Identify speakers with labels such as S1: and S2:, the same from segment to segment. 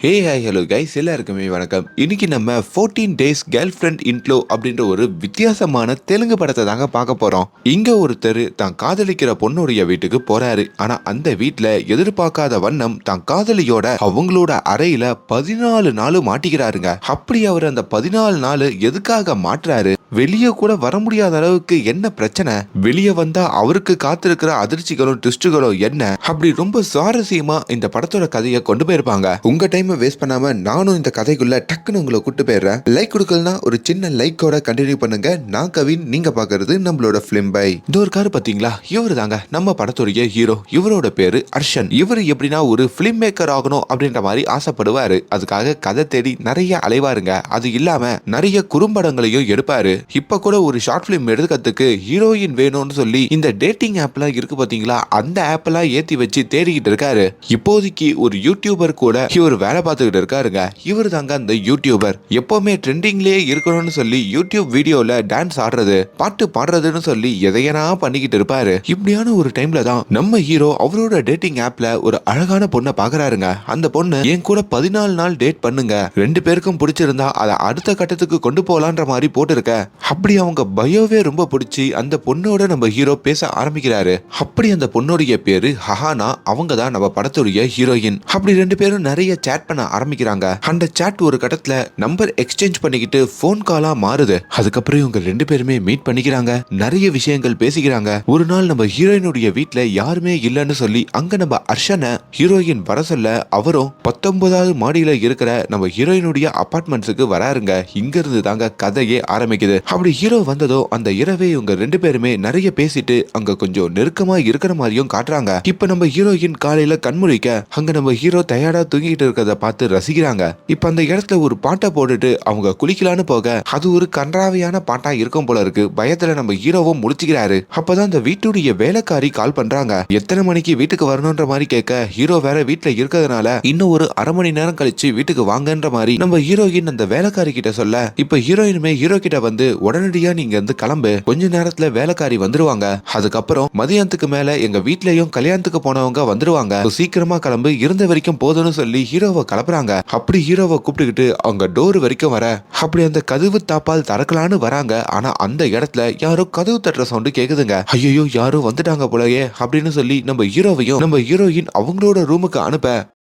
S1: Hey hi hello guys எல்லாருக்குமே வணக்கம். இன்னைக்கு நம்ம 14 டேஸ் கேர்ள் ஃப்ரெண்ட் இன்ட்லோ அப்படின்ற ஒரு வித்தியாசமான தெலுங்கு படத்தை தாங்க பார்க்க போகிறோம் இங்கே ஒருத்தர் தான் காதலிக்கிற பொண்ணுடைய வீட்டுக்கு போறாரு. ஆனால் அந்த வீட்டில் எதிர்பார்க்காத வண்ணம் தான் காதலியோட அவங்களோட அறையில் பதினாலு நாள் மாட்டிக்கிறாருங்க. அப்படி அவர் அந்த பதினாலு நாள் எதுக்காக மாட்டுறாரு? வெளியே கூட வர முடியாத அளவுக்கு என்ன பிரச்சனை? வெளியே வந்தா அவருக்கு காத்திருக்கிற அதிர்ச்சிகளும் ட்விஸ்டுகளும் என்ன? அப்படி ரொம்ப சுவாரஸ்யமா இந்த படத்தோட கதையை கொண்டு போயிருப்பாங்க. உங்க டைம் வேஸ்ட் பண்ணாம நானும் இந்த கதைக்குள்ள டக்குன்னு உங்களை கூட்டு போயிடுறேன். லைக் கொடுக்கலனா ஒரு சின்ன லைக்கோட கண்டினியூ பண்ணுங்க. நான் கவின் நீங்க பாக்குறது நம்மளோட பிலிம் பை. இந்த ஒரு கார் பாத்தீங்களா? இவரு தாங்க நம்ம படத்துடைய ஹீரோ இவரோட பேரு அர்ஷன். இவர் எப்படின்னா ஒரு பிலிம் மேக்கர் ஆகணும் அப்படின்ற மாதிரி ஆசைப்படுவாரு. அதுக்காக கதை தேடி நிறைய அலைவாருங்க. அது இல்லாம நிறைய குறும்படங்களையும் எடுப்பாரு. இப்ப கூட ஒரு ஷார்ட் பிலிம் எடுக்கிறதுக்கு ஹீரோயின் வேணும்னு சொல்லி இந்த டேட்டிங் ஆப்லாம் இருக்கு பாத்தீங்களா? அந்த ஆப்லாம் ஏத்தி வச்சு தேடிக்கிட்டு இருக்காரு. இப்போதைக்கு ஒரு யூடியூபர் கூட இவர் வேலை பார்த்துக்கிட்டு இருக்காருங்க. இவர் தாங்க அந்த யூடியூபர் எப்பவுமே ட்ரெண்டிங்லயே இருக்கணும்னு சொல்லி யூடியூப் வீடியோல டான்ஸ் ஆடுறது பாட்டு பாடுறதுன்னு சொல்லி எதையனா பண்ணிக்கிட்டு இருப்பாரு. இப்படியான ஒரு டைம்ல தான் நம்ம ஹீரோ அவரோட டேட்டிங் ஆப்ல ஒரு அழகான பொண்ணை பாக்குறாருங்க. அந்த பொண்ணு என் கூட பதினாலு நாள் டேட் பண்ணுங்க. ரெண்டு பேருக்கும் பிடிச்சிருந்தா அதை அடுத்த கட்டத்துக்கு கொண்டு போலான்ற மாதிரி போட்டிருக்க. அப்படி அவங்க பயோவே ரொம்ப பிடிச்சி அந்த பொண்ணோட நம்ம ஹீரோ பேச ஆரம்பிக்கிறாரு. அப்படி அந்த பொண்ணுடைய பேரு ஹஹானா அவங்க தான் நம்ம படத்துடைய ஹீரோயின். அப்படி ரெண்டு பேரும் நிறைய சேட் பண்ண ஆரம்பிக்கிறாங்க. அந்த சேட் ஒரு கட்டத்துல நம்பர் எக்ஸ்சேஞ்ச் பண்ணிக்கிட்டு ஃபோன் காலா மாறுது. அதுக்கப்புறம் இவங்க ரெண்டு பேருமே மீட் பண்ணிக்கிறாங்க. நிறைய விஷயங்கள் பேசிக்கிறாங்க. ஒரு நாள் நம்ம ஹீரோயினுடைய வீட்டுல யாருமே இல்லைன்னு சொல்லி அங்க நம்ம அர்ஷனை ஹீரோயின் வர சொல்ல அவரும் பத்தொன்பதாவது மாடியில இருக்கிற நம்ம ஹீரோயினுடைய அபார்ட்மெண்ட்ஸுக்கு வராருங்க. இங்க இருந்து தாங்க கதையே ஆரம்பிக்குது. அப்படி ஹீரோ வந்ததோ அந்த இரவே இவங்க ரெண்டு பேருமே நிறைய பேசிட்டு அங்க கொஞ்சம் நெருக்கமா இருக்கிற மாதிரியும் காட்டுறாங்க. இப்ப நம்ம ஹீரோயின் காலையில கண்முழிக்க அங்க நம்ம ஹீரோ தயாரா தூங்கிட்டு இருக்கிறத பார்த்து ரசிக்கிறாங்க. இப்ப அந்த இடத்துல ஒரு பாட்டை போட்டுட்டு அவங்க குளிக்கலான்னு போக அது ஒரு கன்றாவையான பாட்டா இருக்கும் போல இருக்கு. பயத்துல நம்ம ஹீரோவும் முடிச்சுக்கிறாரு அப்பதான் அந்த வீட்டுடைய வேலைக்காரி கால் பண்றாங்க. எத்தனை மணிக்கு வீட்டுக்கு வரணும்ன்ற மாதிரி கேட்க ஹீரோ வேற வீட்டுல இருக்கிறதுனால இன்னும் ஒரு அரை மணி நேரம் கழிச்சு வீட்டுக்கு வாங்கன்ற மாதிரி நம்ம ஹீரோயின் அந்த வேலைக்காரி கிட்ட சொல்ல இப்ப ஹீரோயினுமே ஹீரோ கிட்ட வந்து உடனடியா நீங்க வந்து கிளம்பு. கொஞ்ச நேரத்துல வேலைக்காரி வந்துருவாங்க. அதுக்கப்புறம் மதியானத்துக்கு மேல எங்க வீட்லயும் கல்யாணத்துக்கு போனவங்க வந்துருவாங்க. சீக்கிரமா கிளம்பு. இருந்த வரைக்கும் போதும்னு சொல்லி ஹீரோவை கிளப்புறாங்க. அப்படி ஹீரோவை கூப்பிட்டுக்கிட்டு அவங்க டோர் வரைக்கும் வர அப்படி அந்த கதவு தாப்பால் திறக்கலான்னு வராங்க. ஆனா அந்த இடத்துல யாரோ கதவு தட்டுற சவுண்டு கேக்குதுங்க. ஐயோ யாரோ வந்துட்டாங்க போலயே அப்படின்னு சொல்லி நம்ம ஹீரோவையும் நம்ம ஹீரோயின் அவங்களோட ரூமுக்கு அனுப்ப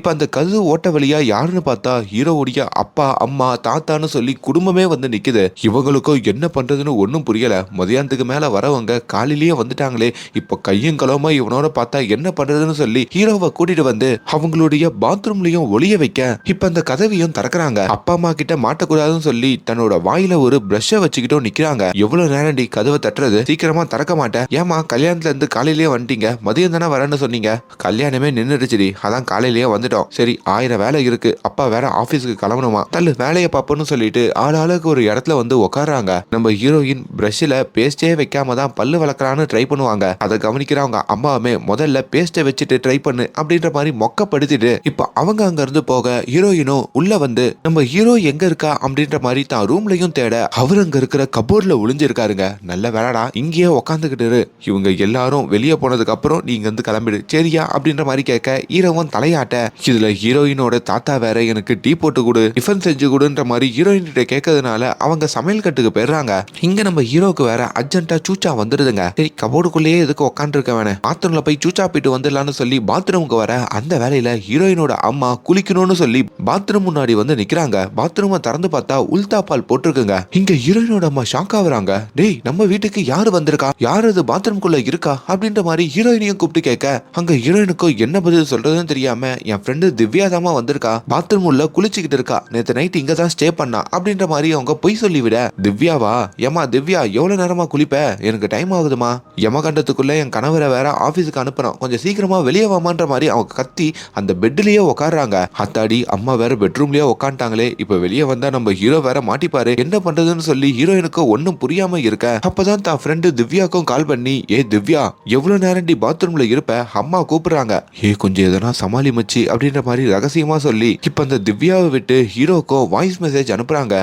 S1: இப்ப அந்த கதவு ஓட்ட வழியா யாருன்னு பார்த்தா ஹீரோவுடைய அப்பா அம்மா தாத்தான்னு சொல்லி குடும்பமே வந்து நிக்குது. இவங்களுக்கும் என்ன பண்றதுன்னு ஒன்றும் புரியல. மதியானத்துக்கு மேல வரவங்க காலையிலேயே வந்துட்டாங்களே. இப்போ கையும் கலவமாக இவனோட பார்த்தா என்ன பண்றதுன்னு சொல்லி ஹீரோவை கூட்டிட்டு வந்து அவங்களுடைய பாத்ரூம்லயும் ஒளிய வைக்க இப்ப அந்த கதவையும் திறக்கறாங்க. அப்பா அம்மா கிட்ட மாட்டக்கூடாதுன்னு சொல்லி தன்னோட வாயில ஒரு பிரஷ்ஷை வச்சுக்கிட்டும் நிக்கிறாங்க. எவ்வளவு நேரம்டி கதவை தட்டுறது? சீக்கிரமா திறக்க மாட்டேன். ஏமா கல்யாணத்துல இருந்து காலையிலேயே வந்துட்டீங்க. மதியம் தானே வரேன்னு சொன்னீங்க. கல்யாணமே நின்றுடுச்சுடி அதான் காலையிலேயே வந்து வந்துட்டோம். சரி ஆயிரம் வேலை இருக்கு. அப்பா வேற ஆபீஸ்க்கு கிளம்பணுமா? தள்ளு வேலையை பார்ப்போம்னு சொல்லிட்டு ஆளாளுக்கு ஒரு இடத்துல வந்து உட்காராங்க நம்ம ஹீரோயின் பிரஷ்ல பேஸ்டே வைக்காம தான் பல்லு வளர்க்கறான்னு ட்ரை பண்ணுவாங்க. அதை கவனிக்கிறவங்க அம்மாவுமே முதல்ல பேஸ்ட்டை வச்சுட்டு ட்ரை பண்ணு அப்படின்ற மாதிரி மொக்கப்படுத்திட்டு இப்போ அவங்க அங்க இருந்து போக ஹீரோயினும் உள்ள வந்து நம்ம ஹீரோ எங்க இருக்கா அப்படின்ற மாதிரி தான் ரூம்லயும் தேட அவர் அங்க இருக்கிற கபோர்ட்ல ஒளிஞ்சிருக்காருங்க. நல்ல வேலைடா இங்கேயே உக்காந்துக்கிட்டு இவங்க எல்லாரும் வெளியே போனதுக்கு அப்புறம் நீங்க வந்து கிளம்பிடு. சரியா? அப்படின்ற மாதிரி கேட்க ஹீரோவும் தலையாட்ட இதுல ஹீரோயினோட தாத்தா வேற எனக்கு டீ போட்டு கொடு டிஃபன் செஞ்சு கொடுன்ற மாதிரி ஹீரோயின் கிட்ட கேட்கறதுனால அவங்க சமையல் கட்டுக்கு போயிடுறாங்க. இங்க நம்ம ஹீரோக்கு வேற அர்ஜென்ட்டா சூச்சா வந்துருதுங்க. சரி கபோர்டுக்குள்ளேயே எதுக்கு உட்காந்துருக்க வேணே? பாத்ரூம்ல போய் சூச்சா போயிட்டு வந்துடலாம்னு சொல்லி பாத்ரூமுக்கு வர அந்த வேலையில ஹீரோயினோட அம்மா குளிக்கணும்னு சொல்லி பாத்ரூம் முன்னாடி வந்து நிக்கிறாங்க. பாத்ரூமை திறந்து பார்த்தா பால் போட்டிருக்குங்க. இங்க ஹீரோயினோட அம்மா ஷாக் ஆகுறாங்க. டேய் நம்ம வீட்டுக்கு யாரு வந்திருக்கா? யார் அது பாத்ரூம்குள்ள இருக்கா? அப்படின்ற மாதிரி ஹீரோயினையும் கூப்பிட்டு கேட்க அங்க ஹீரோயினுக்கும் என்ன பதில் சொல்றதுன்னு தெரியாம என் ஃப்ரெண்டு திவ்யா தாமா வந்திருக்கா. பாத்ரூம் உள்ள குளிச்சுக்கிட்டு இருக்கா. நேத்து நைட் இங்க தான் ஸ்டே பண்ணா. அப்படின்ற மாதிரி அவங்க பொய் சொல்லிவிட. திவ்யாவா? ஏமா திவ்யா எவ்வளவு நேரமா குளிப்ப? எனக்கு டைம் ஆகுதுமா யமகண்டத்துக்குள்ள என் கணவரை வேற ஆபீஸுக்கு அனுப்பணும். கொஞ்சம் சீக்கிரமா வெளியே வாமான்ற மாதிரி அவங்க கத்தி அந்த பெட்லயே உட்காடுறாங்க அத்தாடி அம்மா வேற பெட்ரூம்லயே உட்காந்துட்டாங்களே இப்ப வெளியே வந்தா நம்ம ஹீரோ வேற மாட்டிப்பாரு. என்ன பண்றதுன்னு சொல்லி ஹீரோயினுக்கு ஒன்னும் புரியாம இருக்க. அப்பதான் தான் ஃப்ரெண்டு திவ்யாக்கும் கால் பண்ணி ஏ திவ்யா எவ்வளவு நேரம் பாத்ரூம்ல இருப்ப? அம்மா கூப்பிடுறாங்க. ஏ கொஞ்சம் எதனா சமாளி மச்சி அப்படின்ற மாதிரி ரகசியமா சொல்லி இப்ப அந்த திவ்யாவை விட்டு ஹீரோக்கும் வாய்ஸ் மெசேஜ் அனுப்புறாங்க.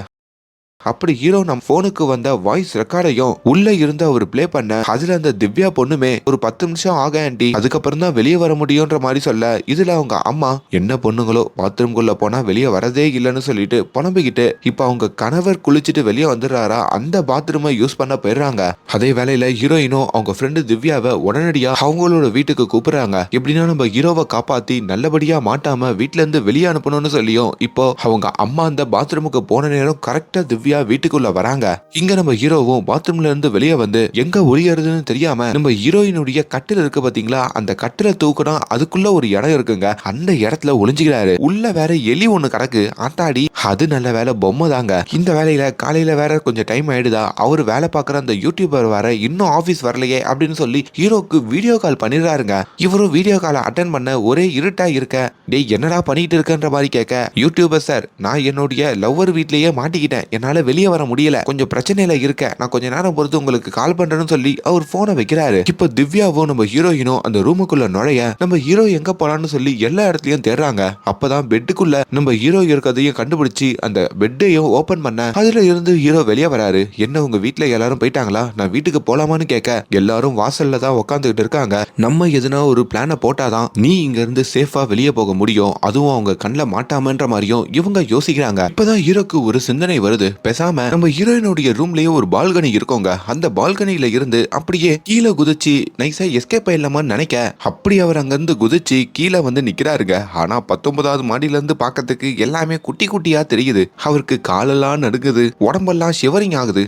S1: அப்படி ஹீரோ நம்ம போனுக்கு வந்த வாய்ஸ் ரெக்கார்டையும் உள்ள இருந்து அவர் பிளே பண்ண அதுல அந்த திவ்யா பொண்ணுமே ஒரு பத்து நிமிஷம் ஆக ஆண்டி அதுக்கப்புறம் தான் வெளியே வர முடியும்ன்ற மாதிரி சொல்ல இதுல அவங்க அம்மா என்ன பொண்ணுங்களோ பாத்ரூம்குள்ள போனா வெளியே வரதே இல்லைன்னு சொல்லிட்டு புலம்பிக்கிட்டு இப்ப அவங்க கணவர் குளிச்சுட்டு வெளியே வந்துடுறாரா அந்த பாத்ரூமை யூஸ் பண்ண போயிடுறாங்க. அதே வேலையில ஹீரோயினும் அவங்க ஃப்ரெண்டு திவ்யாவை உடனடியா அவங்களோட வீட்டுக்கு கூப்பிடுறாங்க. எப்படின்னா நம்ம ஹீரோவை காப்பாத்தி நல்லபடியா மாட்டாம வீட்ல இருந்து வெளியே அனுப்பணும்னு சொல்லியும் இப்போ அவங்க அம்மா அந்த பாத்ரூமுக்கு போன நேரம் கரெக்டா திவ்யா வீட்டுக்குள்ள வராங்க. இங்க நம்ம ஹீரோவும் பாத்ரூம்ல இருந்து வெளியே வந்து எங்க ஒளியறதுன்னு தெரியாம நம்ம ஹீரோயினுடைய கட்டில் இருக்கு பாத்தீங்களா? அந்த கட்டில தூக்குனா அதுக்குள்ள ஒரு இடம் இருக்குங்க. அந்த இடத்துல ஒளிஞ்சுக்கிறாரு. உள்ள வேற எலி ஒண்ணு கிடக்கு. ஆத்தாடி அது நல்ல வேலை பொம்மை தாங்க இந்த வேலையில காலையில வேற கொஞ்சம் டைம் ஆயிடுதா? அவர் வேலை பார்க்குற அந்த யூடியூபர் வேற இன்னும் ஆபீஸ் வரலையே அப்படின்னு சொல்லி ஹீரோக்கு வீடியோ கால் பண்ணிடுறாருங்க. இவரும் வீடியோ காலை அட்டன் பண்ண ஒரே இருட்டா இருக்க. டேய் என்னடா பண்ணிட்டு இருக்கன்ற மாதிரி கேட்க? யூடியூபர் சார் நான் என்னுடைய லவ்வர் வீட்லயே மாட்டிக்கிட்டேன். என்னால வெளியே வர முடியல. கொஞ்சம் பிரச்சனையில இருக்க. நான் கொஞ்ச நேரம் பொறுத்து உங்களுக்கு கால் பண்றேன்னு சொல்லி அவர் போனை வைக்கிறாரு. இப்போ திவ்யாவும் நம்ம ஹீரோயினும் அந்த ரூமுக்குள்ள நுழைய நம்ம ஹீரோ எங்க போலான்னு சொல்லி எல்லா இடத்துலயும் தேடுறாங்க. அப்பதான் பெட்டுக்குள்ள நம்ம ஹீரோ இருக்கிறதையும் கண்டுபிடிச்சு அந்த பெட்டையும் ஓபன் பண்ண அதுல இருந்து ஹீரோ வெளியே வராரு. என்ன உங்க வீட்டுல எல்லாரும் போயிட்டாங்களா? நான் வீட்டுக்கு போலாமான்னு கேட்க எல்லாரும் வாசல்ல தான் உட்காந்துக்கிட்டு இருக்காங்க. நம்ம எதுனா ஒரு பிளானை போட்டாதான் நீ இங்க இருந்து சேஃபா வெளியே போக முடியும். அதுவும் அவங்க கண்ணில் மாட்டாமன்ற மாதிரியும் இவங்க யோசிக்கிறாங்க. இப்பதான் ஹீரோக்கு ஒரு சிந்தனை வருது. பேசாம நம்ம ஹீரோயினுடைய ரூம்லயே ஒரு பால்கனி இருக்கோங்க. அந்த பால்கனியில இருந்து அப்படியே கீழே குதிச்சு நைஸா எஸ்கேப் ஆயிடலாமான்னு நினைக்க அப்படி அவர் அங்கிருந்து குதிச்சு கீழே வந்து நிக்கிறாருங்க. ஆனா பத்தொன்பதாவது மாடியில இருந்து பார்க்கறதுக்கு எல்லாமே குட்டி குட்டியா தெரியுது. அவருக்கு காலெல்லாம் நடுங்குது உடம்பெல்லாம் ஷிவரிங் ஆகுது.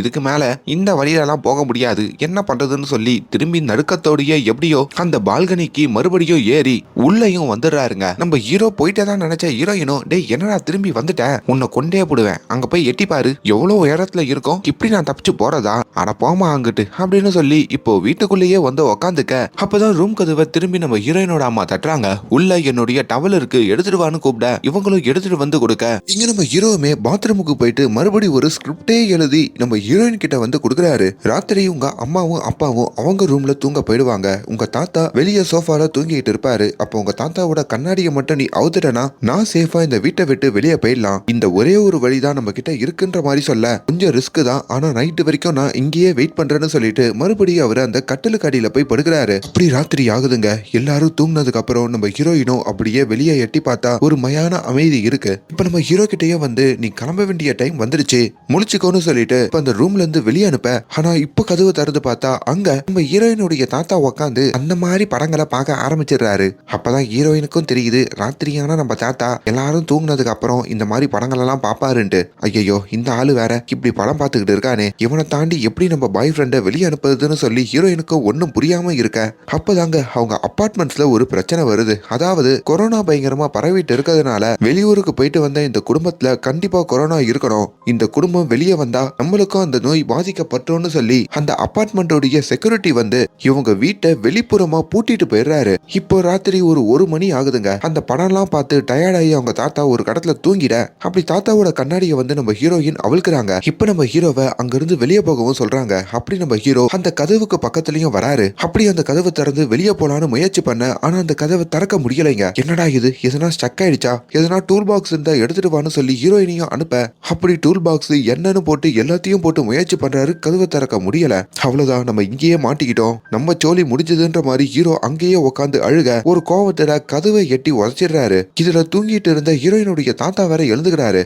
S1: இதுக்கு மேல இந்த வழியிலலாம் போக முடியாது. என்ன பண்றதுன்னு சொல்லி திரும்பி நடுக்கத்தோடயே எப்படியோ அந்த பால்கனிக்கு மறுபடியும் ஏறி உள்ளேயும் வந்துடுறாருங்க. நம்ம ஹீரோ போயிட்டே தான் நினைச்ச ஹீரோயினும் டேய் என்னடா திரும்பி வந்துட்டேன் உன்னை கொண்டே போடுவேன். அங்க போய் எட்டி பாரு. எவ்வளவு உயரத்துல இருக்கும். இப்படி நான் தப்பிச்சு போறதா? அட போமா அங்கிட்டு அப்படின்னு சொல்லி இப்போ வீட்டுக்குள்ளேயே வந்து உக்காந்துக்க அப்பதான் ரூம் கதவை திரும்பி நம்ம ஹீரோயினோட அம்மா தட்டுறாங்க. உள்ள என்னுடைய டவல் இருக்கு எடுத்துட்டு வான்னு கூப்பிட இவங்களும் எடுத்துட்டு வந்து கொடுக்க. இங்க நம்ம ஹீரோவுமே பாத்ரூமுக்கு போயிட்டு மறுபடி ஒரு ஸ்கிரிப்டே எழுதி நம்ம ஹீரோயின் கிட்ட வந்து கொடுக்குறாரு. ராத்திரி உங்க அம்மாவும் அப்பாவும் அவங்க ரூம்ல தூங்க போயிடுவாங்க. உங்க தாத்தா வெளியே சோஃபால தூங்கிட்டு இருப்பாரு. அப்போ உங்க தாத்தாவோட கண்ணாடியை மட்டும் நீ அவுத்துட்டனா நான் சேஃபா இந்த வீட்டை விட்டு வெளியே போயிடலாம். இந்த ஒரே ஒரு வழிதான் நம்ம கிட்ட இருக்குன்ற மாதிரி சொல்ல கொஞ்சம் ரிஸ்க் தான். ஆனா நைட்டு வரைக்கும் நான் இங்கேயே வெயிட் பண்றேன்னு சொல்லிட்டு மறுபடியும் அவர் அந்த கட்டிலுக்கு அடியில போய் படுக்கிறாரு. அப்படி ராத்திரி ஆகுதுங்க. எல்லாரும் தூங்கினதுக்கு அப்புறம் நம்ம ஹீரோயினும் அப்படியே வெளியே எட்டி பார்த்தா ஒரு மயான அமைதி இருக்கு. இப்ப நம்ம ஹீரோ கிட்டயே வந்து நீ கிளம்ப வேண்டிய டைம் வந்துருச்சு. முழிச்சுக்கோன்னு சொல்லிட்டு இப்ப அந்த ரூம்ல இருந்து வெளியே அனுப்ப ஆனா இப்ப கதவு திறந்து பார்த்தா அங்க நம்ம ஹீரோயினுடைய தாத்தா உட்காந்து அந்த மாதிரி படங்களை பார்க்க ஆரம்பிச்சிடுறாரு. அப்பதான் ஹீரோயினுக்கும் தெரியுது ராத்திரியான நம்ம தாத்தா எல்லாரும் தூங்கினதுக்கு அப்புறம் இந்த மாதிரி படங்கள் எல்லாம் பாப்பாருன்ட்டு ஐயோ இந்த ஆளு வேற இப்படி படம் பார்த்துக்கிட்டு இருக்கானே இவனை தாண்டி எப்படி நம்ம பாய் ஃப்ரெண்டை வெளியே அனுப்புறதுன்னு சொல்லி ஹீரோயினுக்கும் ஒன்றும் புரியாம இருக்க? அப்பதாங்க அவங்க அப்பார்ட்மெண்ட்ஸ்ல ஒரு பிரச்சனை வருது. அதாவது கொரோனா பயங்கரமா பரவிட்டு இருக்கிறதுனால வெளியூருக்கு போயிட்டு வந்த இந்த குடும்பத்துல கண்டிப்பா கொரோனா இருக்கணும். இந்த குடும்பம் வெளியே வந்தா நம்மளுக்கும் அந்த நோய் பாதிக்கப்பட்டோம்னு சொல்லி அந்த அபார்ட்மெண்டோடைய செக்யூரிட்டி வந்து இவங்க வீட்டை வெளிப்புறமா பூட்டிட்டு போயிடுறாரு. இப்போ ராத்திரி ஒரு ஒரு மணி ஆகுதுங்க. அந்த படம்லாம் பார்த்து டயர்டாகி அவங்க தாத்தா ஒரு கடத்துல தூங்கிட அப்படி தாத்தாவோட கண்ணாடியை வந்து நம்ம ஹீரோயின் அவிழ்க்கிறாங்க. இப்போ நம்ம ஹீரோவை அங்கிருந்து வெளியே போகவும் சொல்றாங்க. அப்படி நம்ம ஹீரோ அந்த கதவுக்கு பக்கத்துலயும் வராரு. அப்படி அந்த கதவு திறந்து வெளியே போலான்னு முயற்சி பண்ண ஆனா அந்த கதவை திறக்க முடியலைங்க. என்னடா இது? எதனா ஸ்டக் ஆயிடுச்சா? எதனா டூல் பாக்ஸ் இருந்தா எடுத்துட்டு வான்னு சொல்லி ஹீரோயினையும் அனுப்ப அப்படி டூல் பாக்ஸ் என்னன்னு போட்டு எல்லாத்தையும் போட்டு முயற்சி பண்றாரு கதவை திறக்க முடியல. அவ்வளவுதான் நம்ம இங்கேயே மாட்டிக்கிட்டோம். நம்ம சோழி முடிஞ்சதுன்ற மாதிரி ஹீரோ அங்கேயே உட்காந்து அழுக ஒரு கோவத்துல கதவை எட்டி உதச்சிடுறாரு. இதுல தூங்கிட்டு இருந்த ஹீரோயினுடைய தாத்தா வேற எழுந்துக்கிறாரு.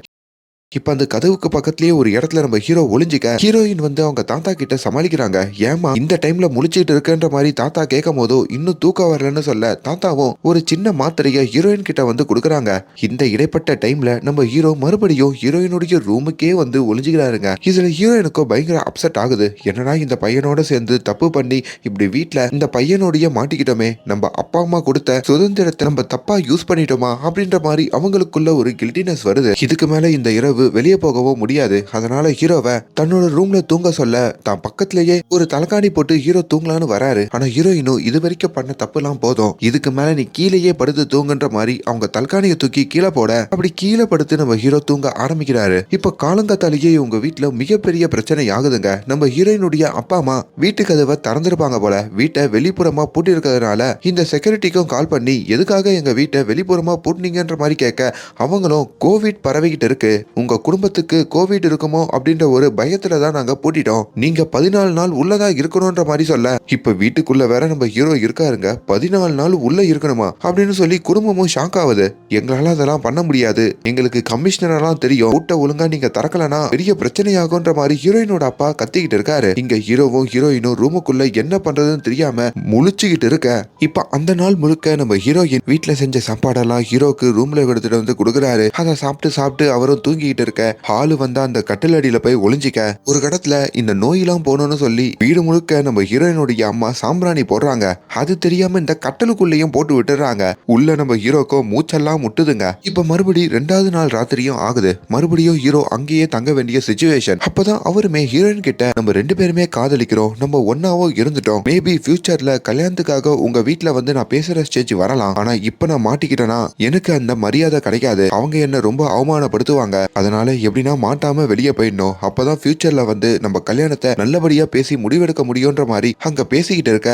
S1: இப்ப அந்த கதவுக்கு பக்கத்துலயே ஒரு இடத்துல நம்ம ஹீரோ ஒளிஞ்சிக்க ஹீரோயின் வந்து அவங்க தாத்தா கிட்ட சமாளிக்கிறாங்க. ஏமா இந்த டைம்ல முழிச்சிட்டு இருக்கன்ற மாதிரி தாத்தா கேட்கும் போதோ இன்னும் தூக்கம் வரலன்னு சொல்ல தாத்தாவும் ஒரு சின்ன மாத்திரைய ஹீரோயின் கிட்ட வந்து கொடுக்குறாங்க. இந்த இடைப்பட்ட டைம்ல நம்ம ஹீரோ மறுபடியும் ஹீரோயினுடைய ரூமுக்கே வந்து ஒளிஞ்சுக்கிறாருங்க. இதுல ஹீரோயினுக்கும் பயங்கர அப்செட் ஆகுது. என்னடா இந்த பையனோட சேர்ந்து தப்பு பண்ணி இப்படி வீட்ல இந்த பையனோடைய மாட்டிக்கிட்டோமே நம்ம அப்பா அம்மா கொடுத்த சுதந்திரத்தை நம்ம தப்பா யூஸ் பண்ணிட்டோமா அப்படின்ற மாதிரி அவங்களுக்குள்ள ஒரு கில்டினஸ் வருது. இதுக்கு மேல இந்த இரவு இரவு வெளியே போகவோ முடியாது. அதனால ஹீரோவை தன்னோட ரூம்ல தூங்க சொல்ல தான் பக்கத்திலேயே ஒரு தலைகாணி போட்டு ஹீரோ தூங்கலான்னு வராரு. ஆனா ஹீரோயினும் இது வரைக்கும் பண்ண தப்புலாம் போதும். இதுக்கு மேல நீ கீழேயே படுத்து தூங்குன்ற மாதிரி அவங்க தலகாணியை தூக்கி கீழே போட அப்படி கீழே படுத்து நம்ம ஹீரோ தூங்க ஆரம்பிக்கிறாரு. இப்ப காலங்காத்தாலேயே உங்க வீட்டுல மிகப்பெரிய பிரச்சனை ஆகுதுங்க நம்ம ஹீரோயினுடைய அப்பா அம்மா வீட்டு கதவை திறந்திருப்பாங்க போல. வீட்டை வெளிப்புறமா பூட்டி இருக்கிறதுனால இந்த செக்யூரிட்டிக்கும் கால் பண்ணி எதுக்காக எங்க வீட்டை வெளிப்புறமா பூட்டினீங்கன்ற மாதிரி கேட்க அவங்களும் கோவிட் பரவிக்கிட்டு இருக்கு. உங்க உங்க குடும்பத்துக்கு கோவிட் இருக்குமோ அப்படின்ற ஒரு பயத்துல தான் நாங்க பூட்டிட்டோம். நீங்க பதினாலு நாள் உள்ளதா இருக்கணும்ன்ற மாதிரி சொல்ல. இப்ப வீட்டுக்குள்ள வேற நம்ம ஹீரோ இருக்காருங்க. பதினாலு நாள் உள்ள இருக்கணுமா அப்படின்னு சொல்லி குடும்பமும் ஷாக் ஆகுது. எங்களால அதெல்லாம் பண்ண முடியாது. எங்களுக்கு கமிஷனரெல்லாம் தெரியும். கூட்ட ஒழுங்கா நீங்க திறக்கலனா பெரிய பிரச்சனையாகும்ன்ற மாதிரி ஹீரோயினோட அப்பா கத்திக்கிட்டு இருக்காரு. இங்க ஹீரோவும் ஹீரோயினும் ரூமுக்குள்ள என்ன பண்றதுன்னு தெரியாம முழிச்சுக்கிட்டு இருக்க. இப்ப அந்த நாள் முழுக்க நம்ம ஹீரோயின் வீட்டுல செஞ்ச சாப்பாடெல்லாம் ஹீரோக்கு ரூம்ல எடுத்துட்டு வந்து கொடுக்குறாரு. அதை சாப்பிட்டு சாப்பிட்டு அவரும் தூங்கிட்டு பண்ணிட்டு இருக்க. ஹாலு வந்தா அந்த கட்டில் அடியில போய் ஒளிஞ்சிக்க. ஒரு கடத்துல இந்த நோயெல்லாம் போனோம்னு சொல்லி வீடு முழுக்க நம்ம ஹீரோயினுடைய அம்மா சாம்பிராணி போடுறாங்க. அது தெரியாம இந்த கட்டலுக்குள்ளேயும் போட்டு விட்டுறாங்க. உள்ள நம்ம ஹீரோக்கோ மூச்செல்லாம் முட்டுதுங்க. இப்ப மறுபடி ரெண்டாவது நாள் ராத்திரியும் ஆகுது. மறுபடியும் ஹீரோ அங்கேயே தங்க வேண்டிய சுச்சுவேஷன் அப்பதான் அவருமே ஹீரோயின் கிட்ட நம்ம ரெண்டு பேருமே காதலிக்கிறோம். நம்ம ஒன்னாவோ இருந்துட்டோம். மேபி ஃபியூச்சர்ல கல்யாணத்துக்காக உங்க வீட்ல வந்து நான் பேசுற ஸ்டேஜ் வரலாம். ஆனா இப்ப நான் மாட்டிக்கிட்டேனா? எனக்கு அந்த மரியாதை கிடைக்காது. அவங்க என்ன ரொம்ப அவமானப்படுத்துவாங்க. அத அதனால எப்படின்னா மாட்டாம வெளியே போயிடணும். அப்பதான் ஃபியூச்சர்ல வந்து நம்ம கல்யாணத்தை நல்லபடியா பேசி முடிவெடுக்க முடியும்ன்ற மாதிரி அங்க பேசிக்கிட்டு இருக்க.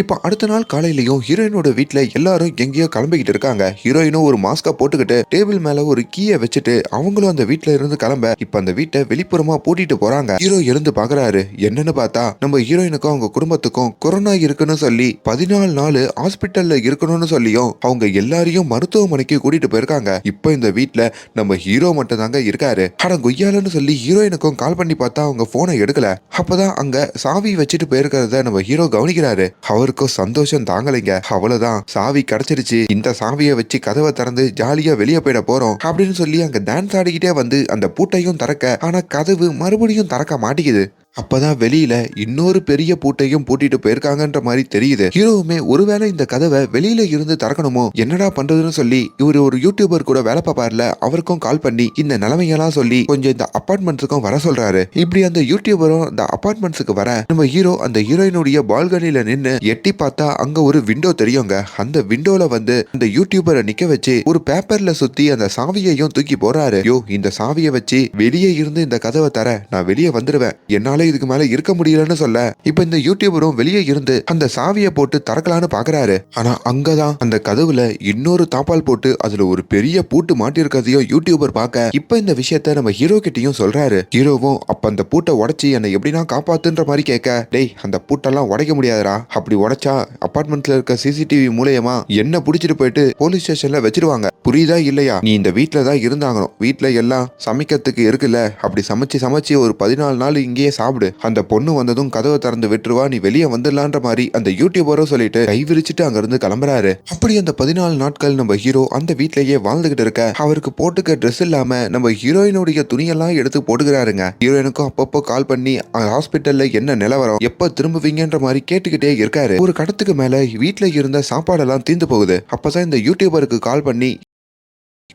S1: இப்போ அடுத்த நாள் காலையிலையும் ஹீரோயினோட வீட்டில் எல்லாரும் எங்கேயோ கிளம்பிக்கிட்டு இருக்காங்க. ஹீரோயினும் ஒரு மாஸ்கா போட்டுக்கிட்டு டேபிள் மேல ஒரு கீயை வச்சுட்டு அவங்களும் அந்த வீட்டில் இருந்து கிளம்ப இப்ப அந்த வீட்டை வெளிப்புறமா பூட்டிட்டு போறாங்க. ஹீரோ எழுந்து பாக்குறாரு. என்னன்னு பார்த்தா நம்ம ஹீரோயினுக்கும் அவங்க குடும்பத்துக்கும் கொரோனா இருக்குன்னு சொல்லி பதினாலு நாள் ஹாஸ்பிட்டல்ல இருக்கணும்னு சொல்லியும் அவங்க எல்லாரையும் மருத்துவமனைக்கு கூட்டிட்டு போயிருக்காங்க. இப்போ இந்த வீட்டில் நம்ம ஹீரோ மட்டும் தாங்க இருக்காரு. அட கொய்யாலன்னு சொல்லி ஹீரோயினுக்கும் கால் பண்ணி பார்த்தா அவங்க போனை எடுக்கல. அப்பதான் அங்க சாவி வச்சுட்டு போயிருக்கிறத நம்ம ஹீரோ கவனிக்கிறாரு. அவருக்கும் சந்தோஷம் தாங்கலைங்க. அவ்வளவுதான். சாவி கிடைச்சிருச்சு. இந்த சாவியை வச்சு கதவை திறந்து ஜாலியா வெளியே போயிட போறோம் அப்படின்னு சொல்லி அங்க டான்ஸ் ஆடிக்கிட்டே வந்து அந்த பூட்டையும் திறக்க ஆனா கதவு மறுபடியும் திறக்க மாட்டேங்குது. அப்பதான் வெளியில இன்னொரு பெரிய பூட்டையும் பூட்டிட்டு போயிருக்காங்கன்ற மாதிரி தெரியுது. ஹீரோவுமே ஒருவேளை இந்த கதவை வெளியில இருந்து திறக்கணுமோ? என்னடா பண்றதுன்னு சொல்லி இவர் ஒரு யூடியூபர் கூட வேலை பார்ப்பார்ல அவருக்கும் கால் பண்ணி இந்த நிலைமையெல்லாம் சொல்லி கொஞ்சம் இந்த அப்பார்ட்மெண்ட்ஸுக்கும் வர சொல்றாரு. இப்படி அந்த யூடியூபரும் இந்த அப்பார்ட்மெண்ட்ஸுக்கு வர நம்ம ஹீரோ அந்த ஹீரோயினுடைய பால்கனில நின்று எட்டி பார்த்தா அங்க ஒரு விண்டோ தெரியுங்க. அந்த விண்டோல வந்து அந்த யூடியூபரை நிக்க வச்சு ஒரு பேப்பர்ல சுத்தி அந்த சாவியையும் தூக்கி போறாரு யோ இந்த சாவியை வச்சு வெளியே இருந்து இந்த கதவை தர நான் வெளியே வந்துருவேன். என்னால இதுக்கு மேல இருக்க முடியலன்னு சொல்ல இப்ப இந்த யூடியூபரும் வெளியே இருந்து அந்த சாவியை போட்டு திறக்கலான்னு பாக்குறாரு. ஆனா அங்கதான் அந்த கதவுல இன்னொரு தாப்பால் போட்டு அதுல ஒரு பெரிய பூட்டு மாட்டிருக்கிறதையும் யூடியூபர் பார்க்க இப்ப இந்த விஷயத்த நம்ம ஹீரோ கிட்டையும் சொல்றாரு. ஹீரோவும் அப்ப அந்த பூட்டை உடைச்சி என்னை எப்படின்னா காப்பாத்துன்ற மாதிரி கேட்க டேய் அந்த பூட்டெல்லாம் உடைக்க முடியாதுடா. அப்படி உடைச்சா அபார்ட்மெண்ட்ல இருக்க சிசிடிவி மூலயமா என்ன புடிச்சிட்டு போயிட்டு போலீஸ் ஸ்டேஷன்ல வச்சிருவாங்க. புரியுதா இல்லையா? நீ இந்த வீட்டுல தான் இருந்தாங்க வீட்டுல எல்லாம் சமைக்கிறதுக்கு இருக்குல்ல. அப்படி சமைச்சு சமைச்சு ஒரு பதினாலு நாள் இங்கேயே சாப்பிட அந்த பொண்ணு வந்ததும் கதவை திறந்து விட்டுருவா நீ வெளியே வந்துடலான்ற மாதிரி அந்த யூடியூபரும் சொல்லிட்டு கை விரிச்சிட்டு அங்கிருந்து கிளம்புறாரு. அப்படி அந்த பதினாலு நாட்கள் நம்ம ஹீரோ அந்த வீட்லயே வாழ்ந்துகிட்டு இருக்க. அவருக்கு போட்டுக்க ட்ரெஸ் இல்லாம நம்ம ஹீரோயினுடைய துணியெல்லாம் எடுத்து போட்டுக்கிறாருங்க. ஹீரோயினுக்கும் அப்பப்போ கால் பண்ணி ஹாஸ்பிட்டல்ல என்ன நிலவரம் எப்ப திரும்புவீங்கன்ற மாதிரி கேட்டுக்கிட்டே இருக்காரு. ஒரு கடத்துக்கு மேல வீட்டுல இருந்த சாப்பாடெல்லாம் தீந்து போகுது. அப்பதான் இந்த யூடியூபருக்கு கால் பண்ணி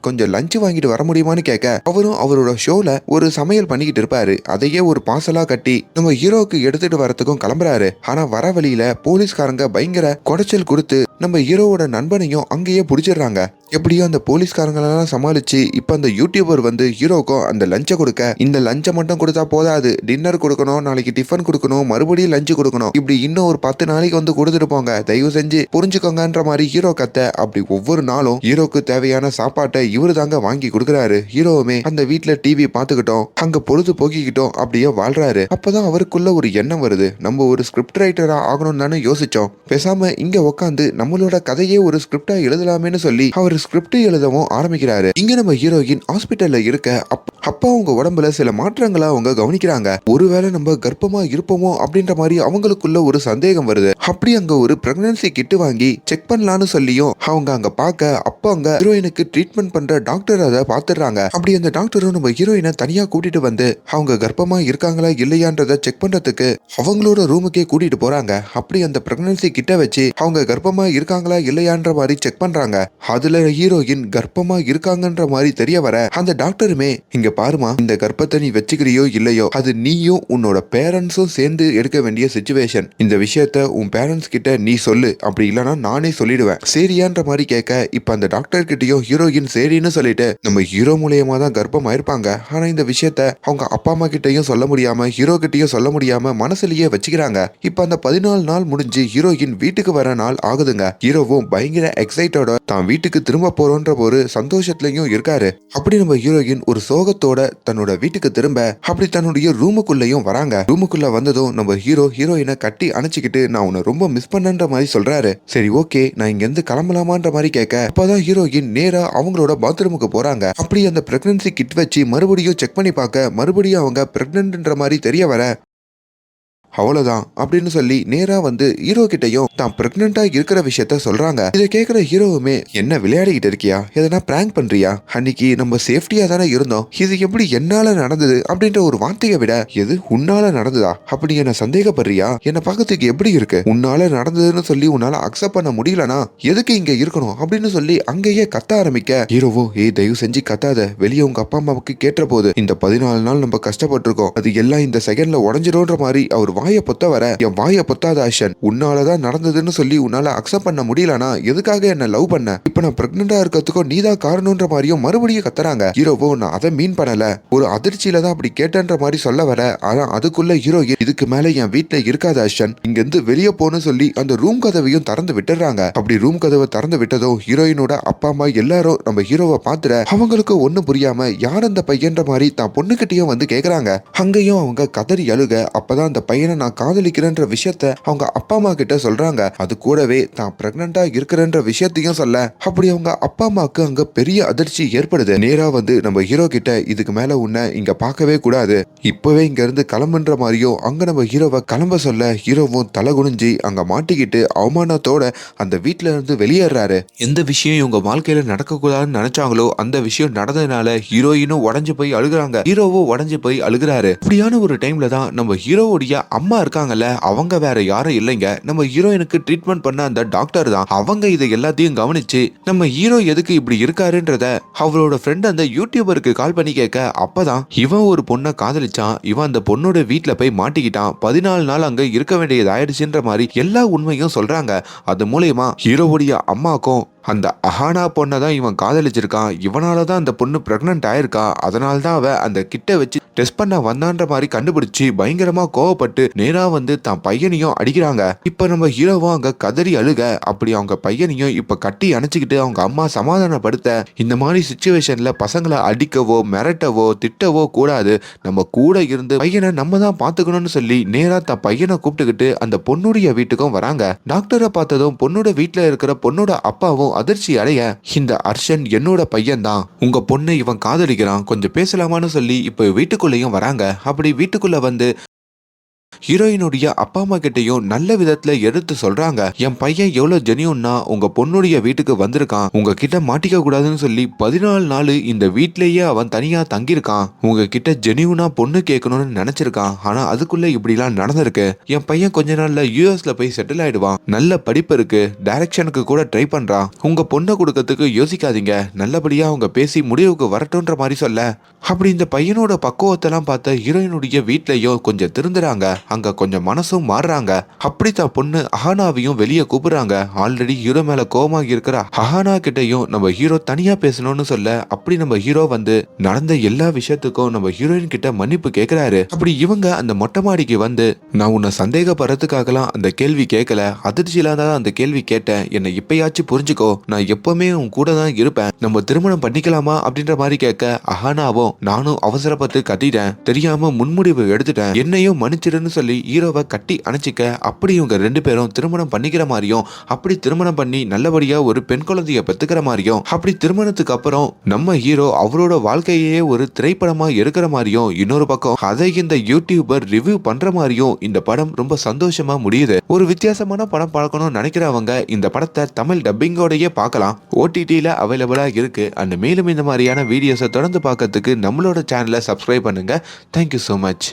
S1: கொஞ்சம் லஞ்ச் வாங்கிட்டு வர முடியுமான்னு கேட்க அவரும் அவரோட ஷோல ஒரு சமையல் பண்ணிக்கிட்டு இருப்பாரு. அதையே ஒரு பார்சலா கட்டி நம்ம ஹீரோவுக்கு எடுத்துட்டு வரத்துக்கும் கிளம்புறாரு. ஆனா வர வழியில போலீஸ்காரங்க பயங்கர குடைச்சல் கொடுத்து நம்ம ஹீரோவோட நண்பனையும் அங்கேயே பிடிச்சிடுறாங்க. எப்படியோ அந்த போலீஸ்காரங்களெல்லாம் சமாளிச்சு இப்போ அந்த யூடியூபர் வந்து ஹீரோக்கும் அந்த லஞ்சை கொடுக்க இந்த லஞ்சை மட்டும் கொடுத்தா போதாது டின்னர் கொடுக்கணும் நாளைக்கு டிஃபன் கொடுக்கணும் மறுபடியும் லஞ்சு கொடுக்கணும். இப்படி இன்னும் ஒரு பத்து நாளைக்கு வந்து கொடுத்துட்டு போங்க. தயவு செஞ்சு புரிஞ்சுக்கோங்கன்ற மாதிரி ஹீரோ கத்த அப்படி ஒவ்வொரு நாளும் ஹீரோக்கு தேவையான சாப்பாட்டை இவரு தாங்க வாங்கி கொடுக்குறாரு. ஹீரோவுமே அந்த வீட்டில் டிவி பார்த்துக்கிட்டோம் அங்க பொழுது போக்கிக்கிட்டோம் அப்படியே வாழ்றாரு. அப்பதான் அவருக்குள்ள ஒரு எண்ணம் வருது. நம்ம ஒரு ஸ்கிரிப்ட் ரைட்டரா ஆகணும் தானே யோசிச்சோம். பேசாம இங்க உட்காந்து நம்மளோட கதையே ஒரு ஸ்கிரிப்டா எழுதலாமேன்னு சொல்லி அவர் ஸ்கிரிப்ட் எழுதவும் ஆரம்பிக்கிறாரு. இங்க நம்ம ஹீரோயின் ஹாஸ்பிட்டல்ல இருக்க அப்பா அவங்க உடம்புல சில மாற்றங்களை அவங்க கவனிக்கிறாங்க. ஒருவேளை நம்ம கர்ப்பமா இருப்போமோ அப்படின்ற மாதிரி அவங்களுக்குள்ள ஒரு சந்தேகம் வருது. அப்படி அங்க ஒரு பிரெக்னன்சி கிட்டு வாங்கி செக் பண்ணலாம்னு சொல்லியும் அவங்க அங்க பார்க்க அப்பா அங்க ஹீரோயினுக்கு ட்ரீட்மெண்ட் பண்ற டாக்டர் அதை பாத்துடுறாங்க. அப்படி அந்த டாக்டரும் நம்ம ஹீரோயினை தனியா கூட்டிட்டு வந்து அவங்க கர்ப்பமா இருக்காங்களா இல்லையான்றத செக் பண்றதுக்கு அவங்களோட ரூமுக்கே கூட்டிட்டு போறாங்க. அப்படி அந்த பிரெக்னன்சி கிட்ட வச்சு அவங்க கர்ப்பமா இருக்காங்களா இல்லையான்ற மாதிரி செக் பண்றாங்க. அதுல ஹீரோயின் கர்ப்பமா இருக்காங்கன்ற மாதிரி தெரிய வர அந்த டாக்டருமே இங்க பாருமா இந்த கர்ப்பத்தை நீ வச்சுக்கிறியோ இல்லையோ அது நீயும் உன்னோட பேரண்ட்ஸும் சேர்ந்து எடுக்க வேண்டிய சுச்சுவேஷன் இந்த விஷயத்த உன் பேரண்ட்ஸ் கிட்ட நீ சொல்லு அப்படி இல்லைன்னா நானே சொல்லிடுவேன். சரியான்ற மாதிரி கேட்க இப்ப அந்த டாக்டர் கிட்டயும் ஹீரோயின் சரின்னு சொல்லிட்டு நம்ம ஹீரோ மூலியமா தான் கர்ப்பம் ஆயிருப்பாங்க ஆனா இந்த விஷயத்த அவங்க அப்பா அம்மா கிட்டயும் சொல்ல முடியாம ஹீரோ கிட்டயும் சொல்ல முடியாம மனசுலயே வச்சுக்கிறாங்க. இப்ப அந்த பதினாலு நாள் முடிஞ்சு ஹீரோயின் வீட்டுக்கு வர நாள் ஆகுதுங்க. ஹீரோவும் பயங்கர எக்ஸைட்டோட தான் வீட்டுக்கு திரும்ப திரும்ப போறோன்ற ஒரு சந்தோஷத்துலயும் இருக்காரு. அப்படி நம்ம ஹீரோயின் ஒரு சோகத்தோட தன்னோட வீட்டுக்கு திரும்ப அப்படி தன்னுடைய ரூமுக்குள்ளேயும் வராங்க. ரூமுக்குள்ள வந்ததும் நம்ம ஹீரோ ஹீரோயினை கட்டி அணைச்சிக்கிட்டு நான் உன்னை ரொம்ப மிஸ் பண்ணன்ற மாதிரி சொல்றாரு. சரி ஓகே நான் இங்க இருந்து கிளம்பலாமான்ற மாதிரி கேட்க அப்பதான் ஹீரோயின் நேரா அவங்களோட பாத்ரூமுக்கு போறாங்க. அப்படி அந்த பிரெக்னன்சி கிட் வச்சு மறுபடியும் செக் பண்ணி பார்க்க மறுபடியும் அவங்க பிரெக்னன்ட்ன்ற மாதிரி தெரிய வர அவ்வளவுதான் அப்படின்னு சொல்லி நேரா வந்து ஹீரோ கிட்டயும் தான் பிரெக்னண்டா இருக்கிற விஷயத்த சொல்றாங்க. இதை கேக்குற ஹீரோவுமே என்ன விளையாடிக்கிட்டு இருக்கியா? எதனா பிராங்க் பண்றியா? அன்னைக்கு நம்ம சேஃப்டியா தானே இருந்தோம். இது எப்படி என்னால நடந்தது? அப்படின்ற ஒரு வார்த்தையை விட எது உன்னால நடந்ததா? அப்படி என்ன சந்தேகப்படுறியா? என்ன பார்க்கறதுக்கு எப்படி இருக்கு? உன்னால நடந்ததுன்னு சொல்லி உன்னால அக்செப்ட் பண்ண முடியலனா எதுக்கு இங்க இருக்கணும்? அப்படின்னு சொல்லி அங்கேயே கத்த ஆரம்பிக்க ஹீரோவோ ஏ தயவு செஞ்சு கத்தாத. வெளியே உங்க அப்பா அம்மாவுக்கு கேட்ட போது இந்த பதினாலு நாள் நம்ம கஷ்டப்பட்டிருக்கோம். அது எல்லாம் இந்த செகண்ட்ல உடஞ்சிடும்ன்ற மாதிரி அவர் வாயை பொத்த வர என் வாயை பொத்தாத ஆஷன் உன்னாலதான் நடந்ததுன்னு சொல்லி உன்னால அக்செப்ட் பண்ண முடியலனா எதுக்காக என்ன லவ் பண்ண? இப்ப நான் பிரெக்னண்டா இருக்கிறதுக்கும் நீதான் காரணம்ன்ற மாதிரியும் மறுபடியும் கத்துறாங்க. ஹீரோவோ நான் அதை மீன் பண்ணல. ஒரு அதிர்ச்சியில தான் அப்படி கேட்டேன்ற மாதிரி சொல்ல வர ஆனா அதுக்குள்ள ஹீரோ இதுக்கு மேல என் வீட்டுல இருக்காத அஷன் இங்க இருந்து வெளியே போன்னு சொல்லி அந்த ரூம் கதவையும் திறந்து விட்டுறாங்க. அப்படி ரூம் கதவை திறந்து விட்டதும் ஹீரோயினோட அப்பா அம்மா எல்லாரும் நம்ம ஹீரோவை பாத்துற அவங்களுக்கு ஒண்ணு புரியாம யார் அந்த பையன்ற மாதிரி தான் பொண்ணுகிட்டயும் வந்து கேக்குறாங்க. அங்கேயும் அவங்க கதறி அழுக அப்பதான் அந்த பையனை நான் காதலிக்கிறேன்ற விஷயத்த அவங்க அப்பா அம்மா கிட்ட சொல்றாங்க. அது கூடவே தான் பிரெக்னண்டா இருக்கிறன்ற விஷயத்தையும் சொல்ல அப்படி அவங்க அப்பா அம்மாவுக்கு அங்க பெரிய அதிர்ச்சி ஏற்படுது. நேரா வந்து நம்ம ஹீரோ கிட்ட இதுக்கு மேல உன்னை இங்க பார்க்கவே கூடாது. இப்பவே இங்க இருந்து கிளம்புன்ற மாதிரியும் அங்க நம்ம ஹீரோவை கிளம்ப சொல்ல ஹீரோவும் தலை குனிஞ்சு அங்க மாட்டிக்கிட்டு அவமானத்தோட அந்த வீட்டுல இருந்து வெளியேறாரு. எந்த விஷயம் இவங்க வாழ்க்கையில நடக்கக்கூடாதுன்னு நினைச்சாங்களோ அந்த விஷயம் நடந்ததுனால ஹீரோயினும் உடஞ்சு போய் அழுகுறாங்க. ஹீரோவும் உடஞ்சு போய் அழுகுறாரு. இப்படியான ஒரு டைம்ல தான் நம்ம ஹீரோவுடைய அம்மா இருக்காங்கல்ல அவங்க வேற யாரும் இல்லைங்க. நம்ம ஹீரோயினுக்கு ட்ரீட்மெண்ட் பண்ண அந்த டாக்டர் தான். அவங்க இதை எல்லாத்தையும் கவனிச்சு நம்ம ஹீரோ எதுக்கு இப்படி இருக்காருன்றத அவரோட ஃப்ரெண்ட் அந்த யூடியூபருக்கு கால் பண்ணி கேட்க அப்பதான் இவன் ஒரு பொண்ணை காதலிச்சான். இவன் அந்த பொண்ணோட வீட்டுல போய் மாட்டிக்கிட்டான். பதினாலு நாள் அங்க இருக்க வேண்டியது ஆயிடுச்சுன்ற மாதிரி எல்லா உண்மையும் சொல்றாங்க. அது மூலயமா ஹீரோவுடைய அம்மாக்கும் அந்த அஹானா பொண்ணை தான் இவன் காதலிச்சிருக்கான். இவனால தான் அந்த பொண்ணு ப்ரெக்னென்ட் ஆயிருக்கா. அதனால தான் அவ அந்த கிட்ட வச்சு டெஸ்ட் பண்ண வந்தான்ற மாதிரி கண்டுபிடிச்சு பயங்கரமா கோவப்பட்டு நேரா வந்து தான் பையனையும் அடிக்கிறாங்க. இப்ப நம்ம ஹீரோவும் அங்க கதறி அழுக. அப்படி அவங்க பையனையும் இப்ப கட்டி அணைச்சிக்கிட்டு அவங்க அம்மா சமாதானப்படுத்த இந்த மாதிரி சுச்சுவேஷன்ல பசங்களை அடிக்கவோ மிரட்டவோ திட்டவோ கூடாது. நம்ம கூட இருந்து பையனை நம்ம தான் பாத்துக்கணும்னு சொல்லி நேரா தன் பையனை கூப்பிட்டுக்கிட்டு அந்த பொண்ணுடைய வீட்டுக்கும் வராங்க. டாக்டரை பார்த்ததும் பொண்ணோட வீட்டுல இருக்கிற பொண்ணோட அப்பாவும் அதிர்ச்சி அடைய இந்த அர்ஷன் என்னோட பையன் தான் உங்க பொண்ணை இவன் காதலிக்கிறான். கொஞ்சம் பேசலாமான்னு சொல்லி இப்போ வீட்டுக்குள்ளேயும் வராங்க. அப்படி வீட்டுக்குள்ள வந்து ஹீரோயினுடைய அப்பா அம்மா கிட்டையும் நல்ல விதத்துல எடுத்து சொல்றாங்க. என் பையன் எவ்வளவு ஜெனியூன்னா உங்க பொண்ணுடைய வீட்டுக்கு வந்திருக்கான். உங்க கிட்ட மாட்டிக்க கூடாதுன்னு சொல்லி பதினாலு நாள் இந்த வீட்லயே அவன் தனியா தங்கியிருக்கான். உங்க கிட்ட ஜெனியூனா பொண்ணு கேட்கணும்னு நினைச்சிருக்கான். ஆனா அதுக்குள்ள இப்படிலாம் நடந்திருக்கு. என் பையன் கொஞ்ச நாள்ல யூஎஸ்ல போய் செட்டில் ஆயிடுவான். நல்ல படிப்பு இருக்கு. டைரக்ஷனுக்கு கூட ட்ரை பண்றான். உங்க பொண்ணை கொடுக்கறதுக்கு யோசிக்காதீங்க. நல்லபடியா அவங்க பேசி முடிவுக்கு வரட்டும்ன்ற மாதிரி சொல்ல. அப்படி இந்த பையனோட பக்குவத்தெல்லாம் பார்த்த ஹீரோயினுடைய வீட்லயும் கொஞ்சம் திருந்துறாங்க. அங்க கொஞ்சம் மனசும் மாறுறாங்க. அப்படித்தான் பொண்ணு அஹானாவையும் வெளியே கூப்பிடுறாங்க. ஆல்ரெடி ஹீரோ மேல கோவமாகி இருக்கிற அஹானா கிட்டயும் நம்ம ஹீரோ தனியா பேசணும்னு சொல்ல அப்படி நம்ம ஹீரோ வந்து நடந்த எல்லா விஷயத்துக்கும் நம்ம ஹீரோயின் கிட்ட மன்னிப்பு கேக்குறாரு. அப்படி இவங்க அந்த மொட்டை மாடிக்கு வந்து நான் உன்னை சந்தேகப்படுறதுக்காகலாம் அந்த கேள்வி கேட்கல அதிர்ச்சியில தான் அந்த கேள்வி கேட்டேன். என்னை இப்பயாச்சும் புரிஞ்சுக்கோ. நான் எப்பவுமே உன் கூட தான் இருப்பேன். நம்ம திருமணம் பண்ணிக்கலாமா? அப்படின்ற மாதிரி கேட்க அஹானாவும் நானும் அவசரப்பட்டு கட்டிட்டேன். தெரியாம முன்முடிவு எடுத்துட்டேன். என்னையும் அப்படின்னு சொல்லி ஹீரோவை கட்டி அணைச்சிக்க அப்படி இவங்க ரெண்டு பேரும் திருமணம் பண்ணிக்கிற மாதிரியும் அப்படி திருமணம் பண்ணி நல்லபடியா ஒரு பெண் குழந்தைய பெத்துக்கிற மாதிரியும் அப்படி திருமணத்துக்கு அப்புறம் நம்ம ஹீரோ அவரோட வாழ்க்கையே ஒரு திரைப்படமா எடுக்கிற மாதிரியும் இன்னொரு பக்கம் அதை இந்த யூடியூபர் ரிவ்யூ பண்ற மாதிரியும் இந்த படம் ரொம்ப சந்தோஷமா முடியுது. ஒரு வித்தியாசமான படம் பார்க்கணும்னு நினைக்கிறவங்க இந்த படத்தை தமிழ் டப்பிங்கோடயே பார்க்கலாம். ஓடிடியில அவைலபிளா இருக்கு. அண்ட் மேலும் இந்த மாதிரியான வீடியோஸை தொடர்ந்து பார்க்கறதுக்கு நம்மளோட சேனலை சப்ஸ்கிரைப் பண்ணுங்க. Thank you so much